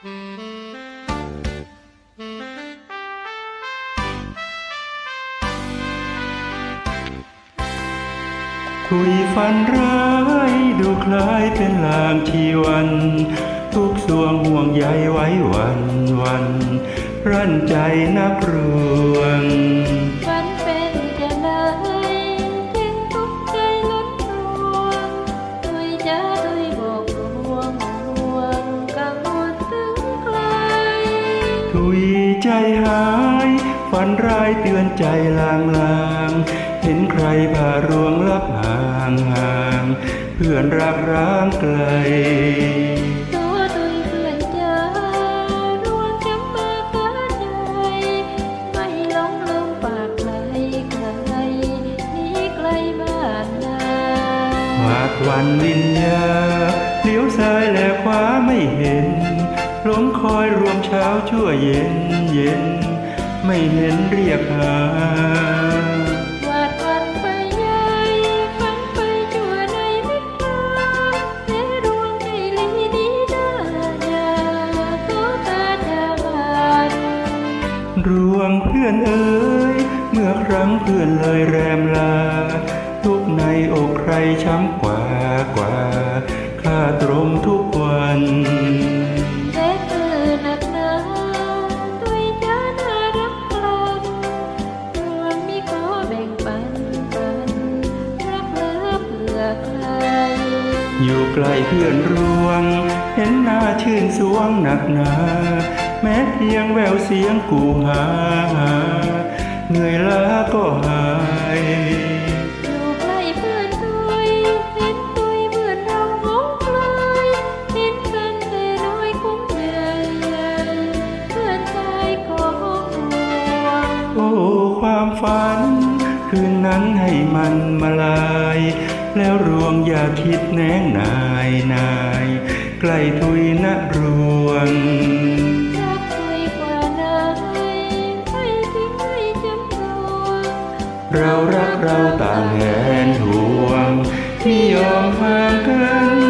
ถุยฝันร้ายดูคล้ายเป็นลางชีวัน ทุกสวงห่วงใยไว้วันวัน รั่นใจนักรวง ใจหาย ฝันร้ายเตือนใจลางลางเห็นใครพารวงลับห่างห่างเพื่อนรักร้างไกลตัวตุยเพื่อนจ้ารวงจำปากาใจไม่หลงลืมปากใครใครหนีไกลบ้านนาหากวันวิญญาเลี้ยวซ้ายและขวาไม่เห็นหลงคอยรวมเช้าชั่วเย็นเย็น ไม่เห็นเรียกหาวาดวันไปใหญ่ฝันไปชั่วในมิตราเสรวงให้ลีดีดาญาโสกาจาบานรวงเพื่อนเอ๋ยเมื่อครั้งเพื่อนเลยแรมลา ทุกในอกใครช้ำกว่ากว่าข้าตรมทุกวัน อยู่ใกล้เพื่อนรวง เห็นหน้าชื่นสวงหนักหนา แม้เพียงแววเสียงกูหาหาเหนื่อยล้าก็หายอยู่ใกล้เพื่อนตุยเห็นตุยเพื่อนเรางงไกลเห็นกันแต่น้อยคุ้มใหญ่เพื่อนชายของรวงโอ้ ความฝัน คืนนั้นให้มันมาลาย แล้วรวงอย่าคิดแนงนายนายใกล้ทุยนะรวงรักตุยกว่านายไม่ทิ้งให้จำนวนเรารักเราต่างแหนห่วงที่ยอมห่างกัน